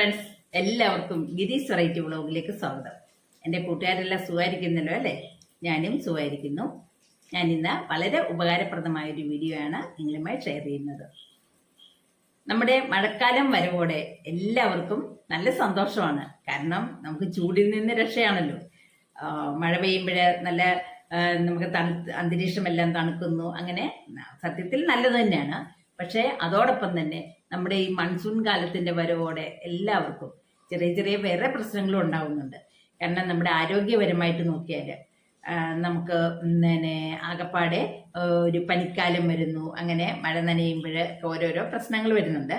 Friends എല്ലാവർക്കും Girish variety വ്ളോഗിലേക്ക് സ്വാഗതം. എന്റെ കൂട്ടുകാരെല്ലാം സുഖമായിരിക്കുന്നല്ലോ അല്ലേ? ഞാനും സുഖമായിരിക്കുന്നു. ഞാൻ ഇന്ന് വളരെ ഉപകാരപ്രദമായ ഒരു വീഡിയോ ആണ് നിങ്ങളുമായി ഷെയർ ചെയ്യുന്നത്. നമ്മുടെ മഴക്കാലം വരവോടെ എല്ലാവർക്കും നല്ല സന്തോഷമാണ്. കാരണം നമുക്ക് ചൂടിൽ നിന്ന് രക്ഷയാണല്ലോ. മഴ പെയ്യുമ്പോൾ നല്ല നമുക്ക് തണുത്ത് അന്തരീക്ഷമെല്ലാം തണുക്കുന്നു. അങ്ങനെ സത്യത്തിൽ നല്ലത് തന്നെയാണ്. പക്ഷേ അതോടൊപ്പം തന്നെ നമ്മുടെ ഈ മൺസൂൺ കാലത്തിന്റെ വരവോടെ എല്ലാവർക്കും ചെറിയ ചെറിയ വേറെ പ്രശ്നങ്ങളും ഉണ്ടാവുന്നുണ്ട്. കാരണം നമ്മുടെ ആരോഗ്യപരമായിട്ട് നോക്കിയാൽ നമുക്ക് പിന്നെ ആകപ്പാടെ ഒരു പനിക്കാലം വരുന്നു. അങ്ങനെ മഴ നനയുമ്പോൾ ഓരോരോ പ്രശ്നങ്ങൾ വരുന്നുണ്ട്.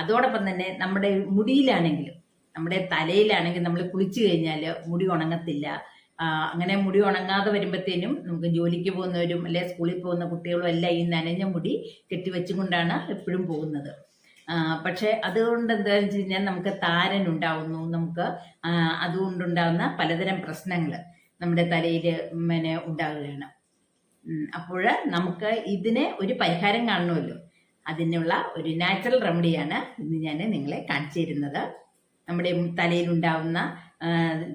അതോടൊപ്പം തന്നെ നമ്മുടെ മുടിയിലാണെങ്കിലും നമ്മുടെ തലയിലാണെങ്കിൽ നമ്മൾ കുളിച്ചു കഴിഞ്ഞാൽ മുടി ഉണങ്ങത്തില്ല. അങ്ങനെ മുടി ഉണങ്ങാതെ വരുമ്പോഴത്തേനും നമുക്ക് ജോലിക്ക് പോകുന്നവരും അല്ലെ സ്കൂളിൽ പോകുന്ന കുട്ടികളും എല്ലാം ഈ നനഞ്ഞ മുടി കെട്ടിവെച്ചും കൊണ്ടാണ് എപ്പോഴും പോകുന്നത്. പക്ഷെ അതുകൊണ്ട് എന്താണെന്ന് വെച്ച് കഴിഞ്ഞാൽ നമുക്ക് താരൻ ഉണ്ടാവുന്നു നമുക്ക് അതുകൊണ്ടുണ്ടാവുന്ന പലതരം പ്രശ്നങ്ങൾ നമ്മുടെ തലയിൽ പിന്നെ ഉണ്ടാവുകയാണ്. അപ്പോൾ നമുക്ക് ഇതിന് ഒരു പരിഹാരം കാണണമല്ലോ. അതിനുള്ള ഒരു നാച്ചുറൽ റെമഡിയാണ് ഇന്ന് ഞാൻ നിങ്ങളെ കാണിച്ചു തരുന്നത്. നമ്മുടെ തലയിലുണ്ടാവുന്ന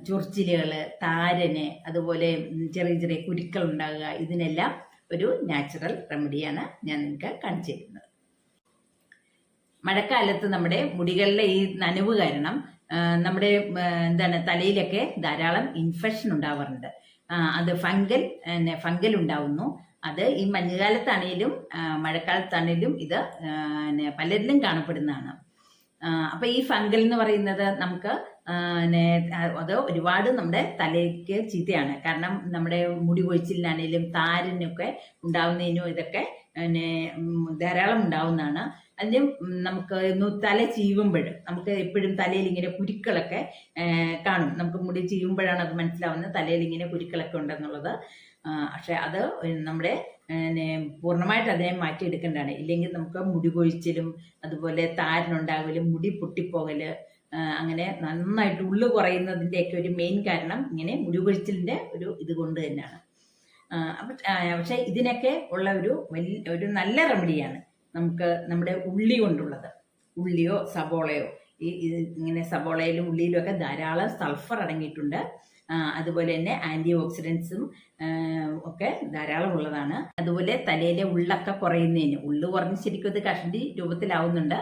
ചൊറിച്ചിലുകൾ താരന് അതുപോലെ ചെറിയ ചെറിയ കുരുക്കൾ ഉണ്ടാകുക ഇതിനെല്ലാം ഒരു നാച്ചുറൽ റെമഡിയാണ് ഞാൻ നിങ്ങൾക്ക് കാണിച്ചു തരുന്നത്. മഴക്കാലത്ത് നമ്മുടെ മുടികളിലെ ഈ നനവ് കാരണം നമ്മുടെ എന്താണ് തലയിലൊക്കെ ധാരാളം ഇൻഫെക്ഷൻ ഉണ്ടാവാറുണ്ട്. അത് ഫംഗൽ ഫംഗൽ ഉണ്ടാവുന്നു. അത് ഈ മഞ്ഞുകാലത്താണേലും മഴക്കാലത്താണേലും ഇത് പലരിലും കാണപ്പെടുന്നതാണ്. അപ്പൊ ഈ ഫംഗൽ എന്ന് പറയുന്നത് നമുക്ക് അത് ഒരുപാട് നമ്മുടെ തലയ്ക്ക് ചീത്തയാണ്. കാരണം നമ്മുടെ മുടി കൊഴിച്ചിലിനാണേലും താരനൊക്കെ ഉണ്ടാവുന്നതിനും ഇതൊക്കെ ധാരാളം ഉണ്ടാവുന്നതാണ്. അതിന് നമുക്ക് തല ചീവുമ്പോൾ നമുക്ക് എപ്പോഴും തലയിൽ ഇങ്ങനെ കുരുക്കളൊക്കെ കാണും. നമുക്ക് മുടി ചീവുമ്പോഴാണ് അത് മനസ്സിലാവുന്നത് തലയിൽ ഇങ്ങനെ കുരുക്കളൊക്കെ ഉണ്ടെന്നുള്ളത്. പക്ഷെ അത് നമ്മുടെ പൂർണമായിട്ട് അതിനെ മാറ്റിയെടുക്കേണ്ടതാണ്. ഇല്ലെങ്കിൽ നമുക്ക് മുടി കൊഴിച്ചിലും അതുപോലെ താരനുണ്ടാകലും മുടി പൊട്ടിപ്പോകൽ അങ്ങനെ നന്നായിട്ട് ഉള്ളു കുറയുന്നതിന്റെയൊക്കെ ഒരു മെയിൻ കാരണം ഇങ്ങനെ മുടി കൊഴിച്ചിലിന്റെ ഒരു ഇത് കൊണ്ട് തന്നെയാണ്. അപ്പം പക്ഷെ ഇതിനൊക്കെ ഉള്ള ഒരു വലിയ ഒരു നല്ല റെമഡിയാണ് നമുക്ക് നമ്മുടെ ഉള്ളി കൊണ്ടുള്ളത്. ഉള്ളിയോ സബോളയോ ഈ ഇങ്ങനെ സബോളയിലും ഉള്ളിയിലും ഒക്കെ ധാരാളം സൾഫർ അടങ്ങിയിട്ടുണ്ട്. അതുപോലെ തന്നെ ആന്റി ഓക്സിഡൻസും ഒക്കെ ധാരാളം ഉള്ളതാണ്. അതുപോലെ തലയിലെ ഉള്ളൊക്കെ കുറയുന്നതിന് ഉള്ളു കുറഞ്ഞ് ശരിക്കും ഇത് കഷണ്ടി രൂപത്തിലാവുന്നുണ്ട്.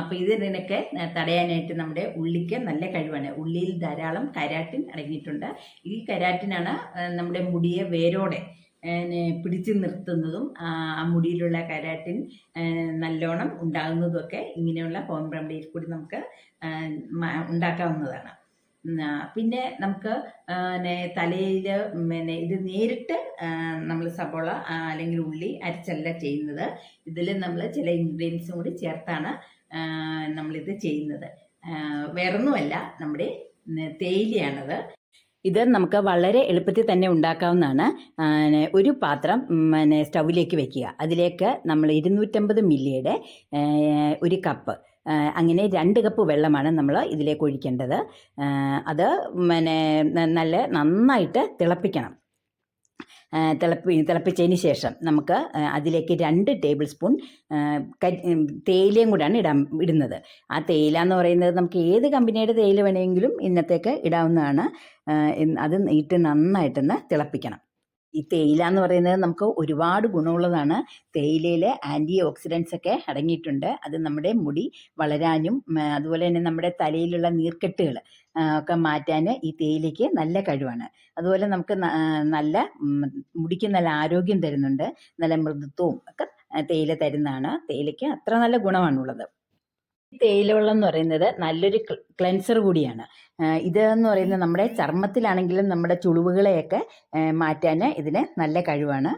അപ്പോൾ അപ്പൊ ഇതിനൊക്കെ തടയാനായിട്ട് നമ്മുടെ ഉള്ളിക്ക് നല്ല കഴിവാണ്. ഉള്ളിയിൽ ധാരാളം കരാറ്റിൻ അടങ്ങിയിട്ടുണ്ട്. ഈ കരാറ്റിനാണ് നമ്മുടെ മുടിയെ വേരോടെ പിടിച്ചു നിർത്തുന്നതും ആ മുടിയിലുള്ള കരാറ്റിൻ നല്ലോണം ഉണ്ടാകുന്നതും ഒക്കെ ഇങ്ങനെയുള്ള ഹോം റെമഡിയിൽ കൂടി നമുക്ക് ഉണ്ടാക്കാവുന്നതാണ്. പിന്നെ നമുക്ക് തലയിൽ പിന്നെ ഇത് നേരിട്ട് നമ്മൾ സബോള അല്ലെങ്കിൽ ഉള്ളി അരച്ചല്ല ചെയ്യുന്നത്. ഇതിൽ നമ്മൾ ചില ഇൻഗ്രീഡിയൻസും കൂടി ചേർത്താണ് നമ്മളിത് ചെയ്യുന്നത്. വേറൊന്നുമല്ല നമ്മുടെ തേയിലയാണത്. ഇത് നമുക്ക് വളരെ എളുപ്പത്തിൽ തന്നെ ഉണ്ടാക്കാവുന്നതാണ്. ഒരു പാത്രം പിന്നെ സ്റ്റൗവിലേക്ക് വെക്കുക. അതിലേക്ക് നമ്മൾ ഇരുന്നൂറ്റമ്പത് മില്ലിയുടെ ഒരു കപ്പ് അങ്ങനെ രണ്ട് കപ്പ് വെള്ളമാണ് നമ്മൾ ഇതിലേക്ക് ഒഴിക്കേണ്ടത്. അത് പിന്നെ നല്ല നന്നായിട്ട് തിളപ്പിക്കണം. തിളപ്പി തിളപ്പിച്ചതിന് ശേഷം നമുക്ക് അതിലേക്ക് രണ്ട് ടേബിൾ സ്പൂൺ തേയിലയും കൂടെയാണ് ഇടാൻ ഇടുന്നത്. ആ തേയില എന്ന് പറയുന്നത് നമുക്ക് ഏത് കമ്പനിയുടെ തേയില വേണമെങ്കിലും ഇന്നത്തേക്ക് ഇടാവുന്നതാണ്. അത് ഇട്ട് നന്നായിട്ടൊന്ന് തിളപ്പിക്കണം. ഈ തേയില എന്ന് പറയുന്നത് നമുക്ക് ഒരുപാട് ഗുണമുള്ളതാണ്. തേയിലയിൽ ആന്റി ഓക്സിഡൻസ് ഒക്കെ അടങ്ങിയിട്ടുണ്ട്. അത് നമ്മുടെ മുടി വളരാനും അതുപോലെ തന്നെ നമ്മുടെ തലയിലുള്ള നീർക്കെട്ടുകൾ ഒക്കെ മാറ്റാൻ ഈ തേയിലയ്ക്ക് നല്ല കഴിവാണ്. അതുപോലെ നമുക്ക് നല്ല മുടിക്ക് നല്ല ആരോഗ്യം തരുന്നുണ്ട്. നല്ല മൃദുത്വവും ഒക്കെ തേയില തരുന്നതാണ്. തേയിലയ്ക്ക് അത്ര നല്ല ഗുണമാണുള്ളത്. ഈ തേയില വെള്ളം എന്ന് പറയുന്നത് നല്ലൊരു ക്ലെൻസർ കൂടിയാണ്. ഇത് എന്ന് പറയുന്നത് നമ്മുടെ ചർമ്മത്തിലാണെങ്കിലും നമ്മുടെ ചുളിവുകളെയൊക്കെ മാറ്റാൻ ഇതിന് നല്ല കഴിവാണ്.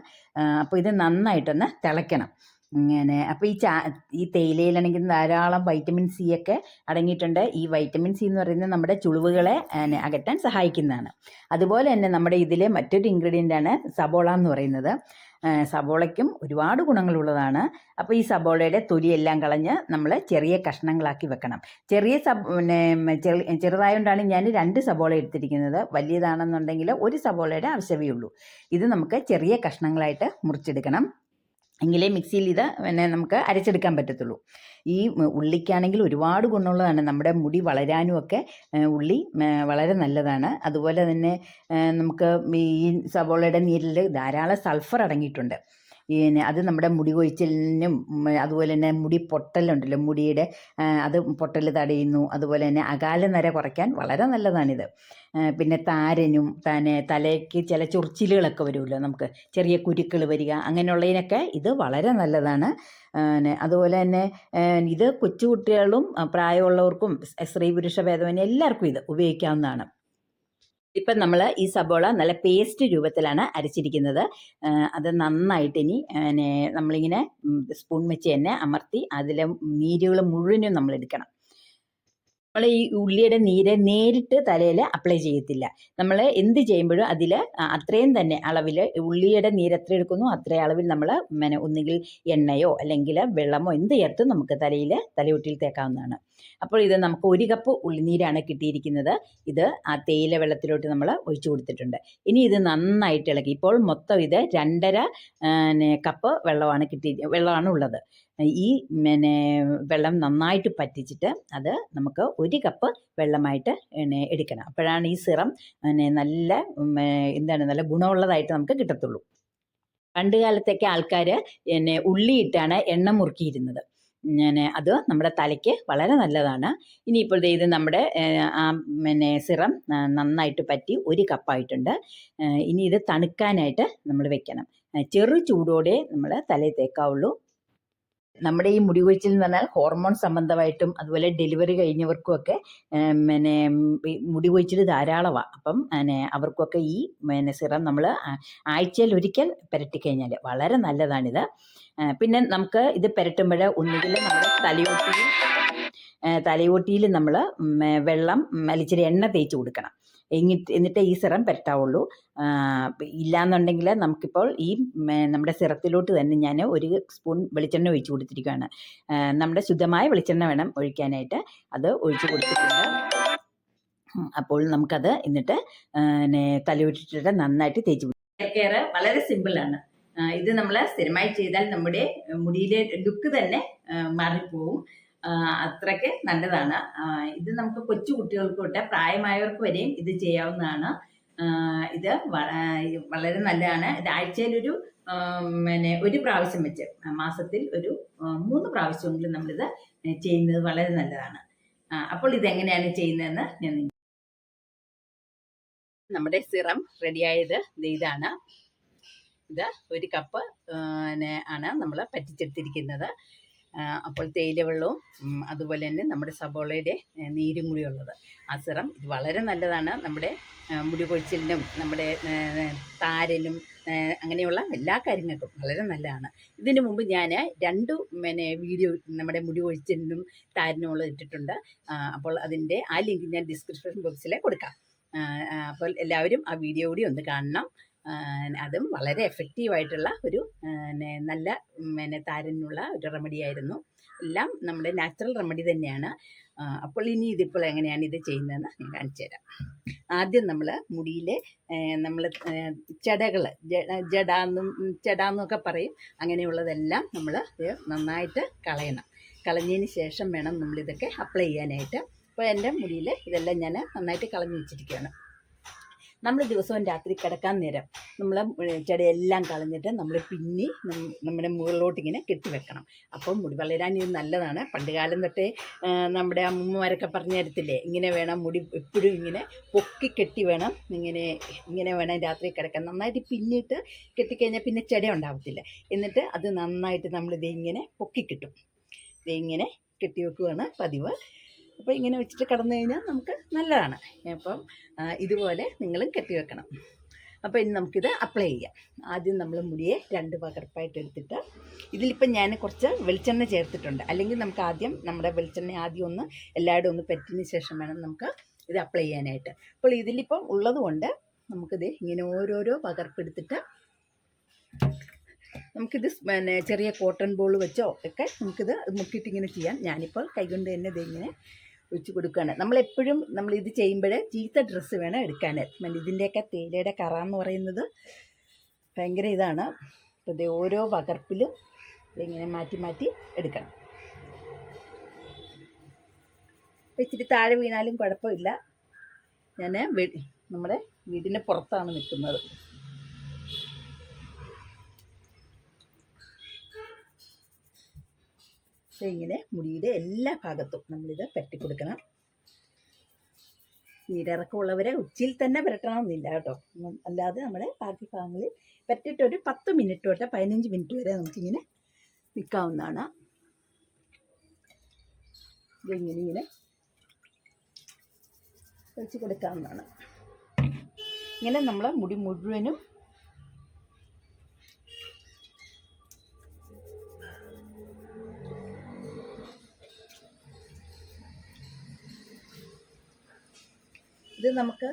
അപ്പോൾ ഇത് നന്നായിട്ടൊന്ന് തിളയ്ക്കണം. ഇങ്ങനെ. അപ്പോൾ ഈ ചാ ഈ തേയിലയിലാണെങ്കിൽ ധാരാളം വൈറ്റമിൻ സി ഒക്കെ അടങ്ങിയിട്ടുണ്ട്. ഈ വൈറ്റമിൻ സി എന്ന് പറയുന്നത് നമ്മുടെ ചുളിവുകളെ അകറ്റാൻ സഹായിക്കുന്നതാണ്. അതുപോലെ തന്നെ നമ്മുടെ ഇതിലെ മറ്റൊരു ഇൻഗ്രീഡിയന്റ് ആണ് സബോള എന്ന് പറയുന്നത്. സബോളയ്ക്കും ഒരുപാട് ഗുണങ്ങളുള്ളതാണ് അപ്പോൾ ഈ സബോളയുടെ തൊലിയെല്ലാം കളഞ്ഞ് നമ്മൾ ചെറിയ കഷ്ണങ്ങളാക്കി വെക്കണം. ചെറിയ സബ് പിന്നെ ചെറു ചെറുതായതുകൊണ്ടാണ് ഞാൻ രണ്ട് സബോള എടുത്തിരിക്കുന്നത്. വലിയതാണെന്നുണ്ടെങ്കിൽ ഒരു സബോളയുടെ ആവശ്യമേ ഉള്ളൂ. ഇത് നമുക്ക് ചെറിയ കഷ്ണങ്ങളായിട്ട് മുറിച്ചെടുക്കണം. എങ്കിലേ മിക്സിയിൽ ഇത് പിന്നെ നമുക്ക് അരച്ചെടുക്കാൻ പറ്റത്തുള്ളൂ. ഈ ഉള്ളിക്കാണെങ്കിൽ ഒരുപാട് ഗുണമുള്ളതാണ്. നമ്മുടെ മുടി വളരാനും ഒക്കെ ഉള്ളി വളരെ നല്ലതാണ്. അതുപോലെ തന്നെ നമുക്ക് ഈ സവോളയുടെ നീരിൽ ധാരാളം സൾഫർ അടങ്ങിയിട്ടുണ്ട്. പിന്നെ അത് നമ്മുടെ മുടി കൊഴിച്ചിലിനും അതുപോലെ തന്നെ മുടി പൊട്ടലുണ്ടല്ലോ മുടിയുടെ അത് പൊട്ടൽ തടയുന്നു അതുപോലെ തന്നെ അകാല നര കുറയ്ക്കാൻ വളരെ നല്ലതാണിത്. പിന്നെ താരനും തന്നെ തലയ്ക്ക് ചില ചൊറിച്ചിലുകളൊക്കെ വരുമല്ലോ നമുക്ക് ചെറിയ കുരുക്കൾ വരിക അങ്ങനെയുള്ളതിനൊക്കെ ഇത് വളരെ നല്ലതാണ്. അതുപോലെ തന്നെ ഇത് കൊച്ചുകുട്ടികളും പ്രായമുള്ളവർക്കും സ്ത്രീ പുരുഷ ഭേദമന്യേ എല്ലാവർക്കും ഇത് ഉപയോഗിക്കാവുന്നതാണ്. ഇപ്പം നമ്മൾ ഈ സബോള നല്ല പേസ്റ്റ് രൂപത്തിലാണ് അരച്ചിരിക്കുന്നത്. അത് നന്നായിട്ട് ഇനി നമ്മളിങ്ങനെ സ്പൂൺ വെച്ച് തന്നെ അമർത്തി അതിലെ നീരുകൾ മുഴുവനും നമ്മൾ എടുക്കണം നമ്മൾ ഈ ഉള്ളിയുടെ നീര് നേരിട്ട് തലയിൽ അപ്ലൈ ചെയ്യത്തില്ല. നമ്മൾ എന്ത് ചെയ്യുമ്പോഴും അതിൽ അത്രയും തന്നെ അളവിൽ ഉള്ളിയുടെ നീര് എത്ര എടുക്കുന്നു അത്രയും അളവിൽ നമ്മൾ പിന്നെ ഒന്നുകിൽ എണ്ണയോ അല്ലെങ്കിൽ വെള്ളമോ എന്ത് ചേർത്തും നമുക്ക് തലയിൽ തലയൊട്ടിയിൽ തേക്കാവുന്നതാണ്. അപ്പോൾ ഇത് നമുക്ക് ഒരു കപ്പ് ഉള്ളിനീരാണ് കിട്ടിയിരിക്കുന്നത്. ഇത് ആ തേയില വെള്ളത്തിലോട്ട് നമ്മൾ ഒഴിച്ചു കൊടുത്തിട്ടുണ്ട്. ഇനി ഇത് നന്നായിട്ട് ഇളക്കി. ഇപ്പോൾ മൊത്തം ഇത് രണ്ടര കപ്പ് വെള്ളമാണ് കിട്ടി വെള്ളമാണ് ഉള്ളത്. ഈ പിന്നെ വെള്ളം നന്നായിട്ട് പറ്റിച്ചിട്ട് അത് നമുക്ക് ഒരു കപ്പ് വെള്ളമായിട്ട് പിന്നെ എടുക്കണം. അപ്പോഴാണ് ഈ സിറം പിന്നെ നല്ല എന്താണ് നല്ല ഗുണമുള്ളതായിട്ട് നമുക്ക് കിട്ടത്തുള്ളൂ. പണ്ട് കാലത്തൊക്കെ ആൾക്കാർ പിന്നെ ഉള്ളിയിട്ടാണ് എണ്ണ മുറുക്കിയിരുന്നത്. പിന്നെ അത് നമ്മുടെ തലയ്ക്ക് വളരെ നല്ലതാണ്. ഇനിയിപ്പോൾ ഇത് നമ്മുടെ ആ പിന്നെ സിറം നന്നായിട്ട് പറ്റി ഒരു കപ്പായിട്ടുണ്ട്. ഇനി ഇത് തണുക്കാനായിട്ട് നമ്മൾ വെക്കണം. ചെറു ചൂടോടെ നമ്മൾ തലയിൽ തേക്കാവുള്ളൂ. നമ്മുടെ ഈ മുടി കൊഴിച്ചിൽ എന്ന് പറഞ്ഞാൽ ഹോർമോൺ സംബന്ധമായിട്ടും അതുപോലെ ഡെലിവറി കഴിഞ്ഞവർക്കും ഒക്കെ പിന്നെ മുടി കൊഴിച്ചിൽ ധാരാളമാണ് അപ്പം പിന്നെ അവർക്കൊക്കെ ഈ പിന്നെ സിറം നമ്മൾ ആഴ്ചയിൽ ഒരിക്കൽ പുരട്ടിക്കഴിഞ്ഞാൽ വളരെ നല്ലതാണിത്. പിന്നെ നമുക്ക് ഇത് പുരട്ടുമ്പോൾ ഒന്നുകിൽ നമ്മുടെ തലയോട്ടിയിൽ തലയോട്ടിയിൽ നമ്മൾ വെള്ളം ഇച്ചിരി എണ്ണ തേച്ച് കൊടുക്കണം. എന്നിട്ട് എന്നിട്ട് ഈ സിറം പുരട്ടാവുള്ളൂ. ആ, ഇല്ലാന്നുണ്ടെങ്കിൽ നമുക്കിപ്പോൾ ഈ നമ്മുടെ സിറത്തിലോട്ട് തന്നെ ഞാൻ ഒരു സ്പൂൺ വെളിച്ചെണ്ണ ഒഴിച്ചു കൊടുത്തിരിക്കുകയാണ്. നമ്മുടെ ശുദ്ധമായ വെളിച്ചെണ്ണ വേണം ഒഴിക്കാനായിട്ട്. അത് ഒഴിച്ചു കൊടുത്തിട്ടുണ്ട്. അപ്പോൾ നമുക്കത് എന്നിട്ട് പിന്നെ നന്നായിട്ട് തേച്ച് ഹെയർ വളരെ സിമ്പിളാണ്. ഇത് നമ്മൾ സ്ഥിരമായി ചെയ്താൽ നമ്മുടെ മുടിയിലെ ലുക്ക് തന്നെ മാറിപ്പോവും. അത്രയ്ക്ക് നല്ലതാണ്. ഇത് നമുക്ക് കൊച്ചു കുട്ടികൾക്ക് തൊട്ട് പ്രായമായവർക്ക് വരെയും ഇത് ചെയ്യാവുന്നതാണ്. ഇത് വളരെ നല്ലതാണ്. ഇത് ആഴ്ചയിലൊരു ഒരു പിന്നെ ഒരു പ്രാവശ്യം വെച്ച് മാസത്തിൽ ഒരു മൂന്ന് പ്രാവശ്യമെങ്കിലും നമ്മളിത് ചെയ്യുന്നത് വളരെ നല്ലതാണ്. അപ്പോൾ ഇത് എങ്ങനെയാണ് ചെയ്യുന്നതെന്ന് ഞാൻ നമ്മുടെ സിറം റെഡിയായത് ഇതാണ്. ഇത് ഒരു കപ്പ് ആണ് നമ്മൾ പറ്റിച്ചെടുത്തിരിക്കുന്നത്. അപ്പോൾ തേയില വെള്ളവും അതുപോലെ തന്നെ നമ്മുടെ സബോളയുടെ നീരും കൂടി ഉള്ളത് ആ സിറം ഇത് വളരെ നല്ലതാണ്. നമ്മുടെ മുടി കൊഴിച്ചിലിനും നമ്മുടെ താരനും അങ്ങനെയുള്ള എല്ലാ കാര്യങ്ങൾക്കും വളരെ നല്ലതാണ്. ഇതിനു മുമ്പ് ഞാൻ രണ്ട് പിന്നെ വീഡിയോ നമ്മുടെ മുടി കൊഴിച്ചിലിനും താരനും ഉള്ളത് ഇട്ടിട്ടുണ്ട്. അപ്പോൾ അതിന്റെ ആ ലിങ്ക് ഞാൻ ഡിസ്ക്രിപ്ഷൻ ബോക്സിൽ കൊടുക്കാം. അപ്പോൾ എല്ലാവരും ആ വീഡിയോ കൂടി ഒന്ന് കാണണം. അതും വളരെ എഫക്റ്റീവായിട്ടുള്ള ഒരു നല്ല പിന്നെ താരനുള്ള ഒരു റെമഡി ആയിരുന്നു. എല്ലാം നമ്മുടെ നാച്ചുറൽ റെമഡി തന്നെയാണ്. അപ്പോൾ ഇനി ഇതിപ്പോൾ എങ്ങനെയാണ് ഇത് ചെയ്യുന്നതെന്ന് ഞാൻ കാണിച്ചു തരാം. ആദ്യം നമ്മൾ മുടിയിലെ നമ്മൾ ജടകൾ ജടാന്നും ജടാന്നൊക്കെ പറയും. അങ്ങനെയുള്ളതെല്ലാം നമ്മൾ നന്നായിട്ട് കളയണം. കളഞ്ഞതിന് ശേഷം വേണം നമ്മളിതൊക്കെ അപ്ലൈ ചെയ്യാനായിട്ട്. അപ്പോൾ എന്റെ മുടിയിൽ ഇതെല്ലാം ഞാൻ നന്നായിട്ട് കളഞ്ഞു വെച്ചിരിക്കുകയാണ്. നമ്മൾ ദിവസവും രാത്രി കിടക്കാൻ നേരം നമ്മൾ ചെടിയെല്ലാം കളഞ്ഞിട്ട് നമ്മൾ പിന്നി നമ്മുടെ മുകളിലോട്ട് ഇങ്ങനെ കെട്ടിവെക്കണം അപ്പം മുടി വളരാൻ ഇത് നല്ലതാണ്. പണ്ട് കാലം തൊട്ടേ നമ്മുടെ അമ്മൂമ്മമാരൊക്കെ പറഞ്ഞു തരത്തില്ലേ ഇങ്ങനെ വേണം മുടി എപ്പോഴും ഇങ്ങനെ പൊക്കി കെട്ടി വേണം. ഇങ്ങനെ ഇങ്ങനെ വേണം രാത്രി കിടക്കാൻ. നന്നായിട്ട് പിന്നിട്ട് കെട്ടിക്കഴിഞ്ഞാൽ പിന്നെ ചെട ഉണ്ടാവത്തില്ല. എന്നിട്ട് അത് നന്നായിട്ട് നമ്മൾ ഇത് ഇങ്ങനെ പൊക്കി കിട്ടും. ഇതിങ്ങനെ കെട്ടി വെക്കുകയാണ് പതിവ്. അപ്പോൾ ഇങ്ങനെ വെച്ചിട്ട് കിടന്നു കഴിഞ്ഞാൽ നമുക്ക് നല്ലതാണ്. അപ്പം ഇതുപോലെ നിങ്ങളും കെട്ടി വെക്കണം. അപ്പോൾ ഇനി നമുക്കിത് അപ്ലൈ ചെയ്യാം. ആദ്യം നമ്മൾ മുടിയെ രണ്ട് പകർപ്പായിട്ട് എടുത്തിട്ട് ഇതിലിപ്പം ഞാൻ കുറച്ച് വെളിച്ചെണ്ണ ചേർത്തിട്ടുണ്ട്. അല്ലെങ്കിൽ നമുക്ക് ആദ്യം നമ്മുടെ വെളിച്ചെണ്ണ ആദ്യം ഒന്ന് എല്ലായിടും ഒന്ന് പറ്റിയതിന് ശേഷം വേണം നമുക്ക് ഇത് അപ്ലൈ ചെയ്യാനായിട്ട്. അപ്പോൾ ഇതിലിപ്പം ഉള്ളത് കൊണ്ട് നമുക്കിത് ഇങ്ങനെ ഓരോരോ പകർപ്പെടുത്തിട്ട് നമുക്കിത് പിന്നെ ചെറിയ കോട്ടൺ ബോൾ വെച്ചോ ഒക്കെ നമുക്കിത് മുക്കിയിട്ട് ഇങ്ങനെ ചെയ്യാം. ഞാനിപ്പോൾ കൈകൊണ്ട് തന്നെ ഇതിങ്ങനെ ഒഴിച്ച് കൊടുക്കുകയാണ് നമ്മളെപ്പോഴും നമ്മൾ ഇത് ചെയ്യുമ്പോൾ ചീത്ത ഡ്രസ്സ് വേണം എടുക്കാൻ. ഇതിന്റെയൊക്കെ തേയിലയുടെ കറ എന്ന് പറയുന്നത് ഭയങ്കര ഇതാണ്. അപ്പോൾ ഓരോ പകർപ്പിലും ഇതിങ്ങനെ മാറ്റി മാറ്റി എടുക്കണം. ഇച്ചിരി താഴെ വീണാലും കുഴപ്പമില്ല. ഞാൻ നമ്മുടെ വീടിന്റെ പുറത്താണ് നിൽക്കുന്നത്. ഇങ്ങനെ മുടിയുടെ എല്ലാ ഭാഗത്തും നമ്മളിത് പരട്ടി കൊടുക്കണം നീരിറക്കമുള്ളവരെ ഉച്ചയിൽ തന്നെ പുരട്ടണമെന്നില്ല കേട്ടോ. അല്ലാതെ നമ്മുടെ ബാക്കി ഭാഗങ്ങളിൽ പരട്ടിയിട്ട് ഒരു പത്ത് മിനിറ്റ് തൊട്ട് പതിനഞ്ച് മിനിറ്റ് വരെ നമുക്കിങ്ങനെ നിൽക്കാവുന്നതാണ്. ഇതിങ്ങനെ ഇങ്ങനെ വെച്ച് കൊടുക്കാവുന്നതാണ്. ഇങ്ങനെ നമ്മൾ മുടി മുഴുവനും ഇത് നമുക്ക്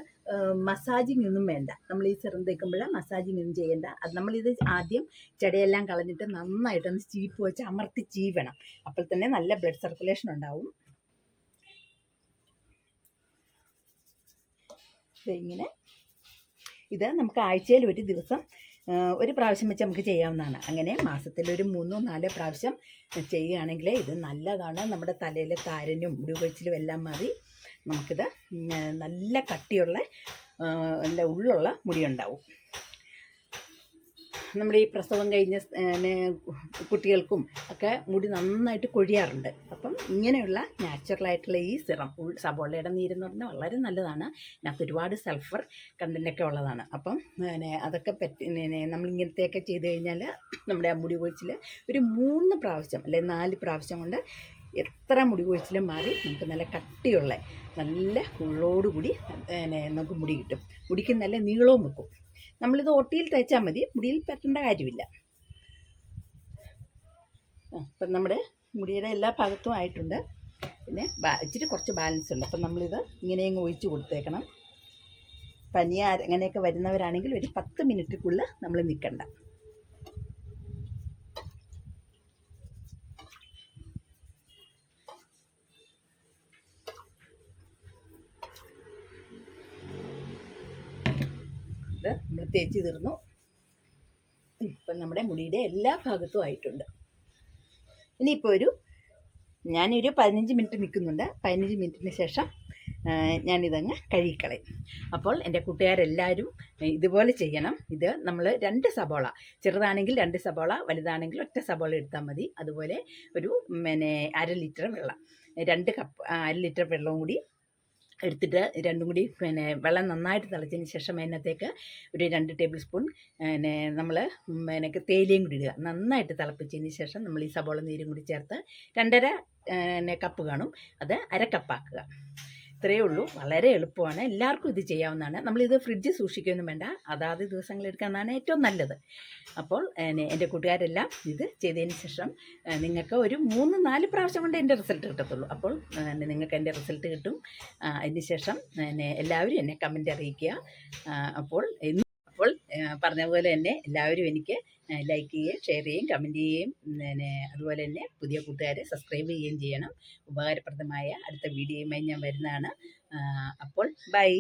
മസാജിങ് ഒന്നും വേണ്ട. നമ്മൾ ഈ സിറം തേക്കുമ്പോൾ മസാജിങ് ഒന്നും ചെയ്യേണ്ട. അത് നമ്മളിത് ആദ്യം ചെടയെല്ലാം കളഞ്ഞിട്ട് നന്നായിട്ടൊന്ന് ചീപ്പ് വെച്ച് അമർത്തി ചീവണം. അപ്പോൾ തന്നെ നല്ല ബ്ലഡ് സർക്കുലേഷൻ ഉണ്ടാവും. ഇങ്ങനെ. ഇത് നമുക്ക് ആഴ്ചയിൽ ഒരു ദിവസം ഒരു പ്രാവശ്യം വെച്ച് നമുക്ക് ചെയ്യാവുന്നതാണ്. അങ്ങനെ മാസത്തിൽ ഒരു മൂന്നോ നാലോ പ്രാവശ്യം ചെയ്യുകയാണെങ്കിൽ ഇത് നല്ലതാണ്. നമ്മുടെ തലയിലെ താരനും മുടികൊഴിച്ചിലും എല്ലാം മാറി നമുക്കിത് നല്ല കട്ടിയുള്ള നല്ല ഉള്ളുള്ള മുടി ഉണ്ടാവും നമ്മുടെ ഈ പ്രസവം കഴിഞ്ഞ കുട്ടികൾക്കും ഒക്കെ മുടി നന്നായിട്ട് കൊഴിയാറുണ്ട്. അപ്പം ഇങ്ങനെയുള്ള നാച്ചുറലായിട്ടുള്ള ഈ സിറം സബോളയുടെ നീരെന്ന് പറഞ്ഞാൽ വളരെ നല്ലതാണ്. ഇതിനകത്ത് ഒരുപാട് സൾഫർ കണ്ടന്റൊക്കെ ഉള്ളതാണ്. അപ്പം പിന്നെ അതൊക്കെ പറ്റി ഇങ്ങനത്തെയൊക്കെ ചെയ്ത് കഴിഞ്ഞാൽ നമ്മുടെ ആ മുടി കൊഴിച്ചിൽ ഒരു മൂന്ന് പ്രാവശ്യം അല്ലെങ്കിൽ നാല് പ്രാവശ്യം കൊണ്ട് എത്ര മുടി കൊഴിച്ചിലും മാറി നമുക്ക് നല്ല കട്ടിയുള്ള നല്ല ഉള്ളോടുകൂടി പിന്നെ നമുക്ക് മുടി കിട്ടും. മുടിക്ക് നല്ല നീളവും വെക്കും. നമ്മളിത് ഒട്ടിയിൽ തേച്ചാൽ മതി മുടിയിൽ പറ്റേണ്ട കാര്യമില്ല. അപ്പം നമ്മുടെ മുടിയുടെ എല്ലാ ഭാഗത്തും ആയിട്ടുണ്ട്. പിന്നെ ഇച്ചിരി കുറച്ച് ബാലൻസ് ഉണ്ട്. അപ്പം നമ്മളിത് ഇങ്ങനെയങ്ങ് ഒഴിച്ച് കൊടുത്തേക്കണം. പനി ആര- അങ്ങനെയൊക്കെ വരുന്നവരാണെങ്കിൽ ഒരു പത്ത് മിനിറ്റിക്കുള്ളിൽ നമ്മൾ നിൽക്കണ്ട ഇത് നമ്മൾ തേച്ച് തീർന്നു ഇപ്പം നമ്മുടെ മുടിയുടെ എല്ലാ ഭാഗത്തും ആയിട്ടുണ്ട്. ഇനിയിപ്പോൾ ഒരു ഞാനൊരു പതിനഞ്ച് മിനിറ്റ് നിൽക്കുന്നുണ്ട്. പതിനഞ്ച് മിനിറ്റിന് ശേഷം ഞാനിതങ്ങ് കഴുകിക്കളയും. അപ്പോൾ എന്റെ കൂട്ടുകാരെല്ലാവരും ഇതുപോലെ ചെയ്യണം. ഇത് നമ്മൾ രണ്ട് സബോള ചെറുതാണെങ്കിൽ രണ്ട് സബോള വലുതാണെങ്കിൽ ഒറ്റ സബോള എടുത്താൽ മതി. അതുപോലെ ഒരു പിന്നെ അര ലിറ്റർ വെള്ളം രണ്ട് കപ്പ് അര ലിറ്റർ വെള്ളവും കൂടി എടുത്തിട്ട് രണ്ടും കൂടി പിന്നെ വെള്ളം നന്നായിട്ട് തിളച്ചതിന് ശേഷം അതിനകത്തേക്ക് ഒരു രണ്ട് ടേബിൾ സ്പൂൺ പിന്നെ നമ്മൾ പിന്നെ തേയിലയും കൂടി ഇടുക. നന്നായിട്ട് തിളപ്പിച്ചതിന് ശേഷം നമ്മൾ ഈ സബോള നീരും കൂടി ചേർത്ത് രണ്ടര കപ്പ് കാണും. അത് അര കപ്പാക്കുക ഇത്രയേ ഉള്ളൂ. വളരെ എളുപ്പമാണ്. എല്ലാവർക്കും ഇത് ചെയ്യാവുന്നതാണ്. നമ്മളിത് ഫ്രിഡ്ജ് സൂക്ഷിക്കുകയൊന്നും വേണ്ട. അതാത് ദിവസങ്ങൾ എടുക്കാനാണ് ഏറ്റവും നല്ലത്. അപ്പോൾ എന്റെ കൂട്ടുകാരെല്ലാം ഇത് ചെയ്തതിന് ശേഷം നിങ്ങൾക്ക് ഒരു മൂന്ന് നാല് പ്രാവശ്യം കൊണ്ട് എന്റെ റിസൾട്ട് കിട്ടത്തുള്ളൂ. അപ്പോൾ നിങ്ങൾക്ക് എന്റെ റിസൾട്ട് കിട്ടും. അതിന് ശേഷം എല്ലാവരും എന്നെ കമന്റ് അറിയിക്കുക. അപ്പോൾ അപ്പോൾ പറഞ്ഞ പോലെ തന്നെ എല്ലാവരും എനിക്ക് ലൈക്ക് ചെയ്യുകയും ഷെയർ ചെയ്യുകയും കമന്റ് ചെയ്യുകയും പിന്നെ അതുപോലെ തന്നെ പുതിയ കൂട്ടുകാരെ സബ്സ്ക്രൈബ് ചെയ്യുകയും ചെയ്യണം. ഉപകാരപ്രദമായ അടുത്ത വീഡിയോയുമായി ഞാൻ വരുന്നതാണ്. അപ്പോൾ ബൈ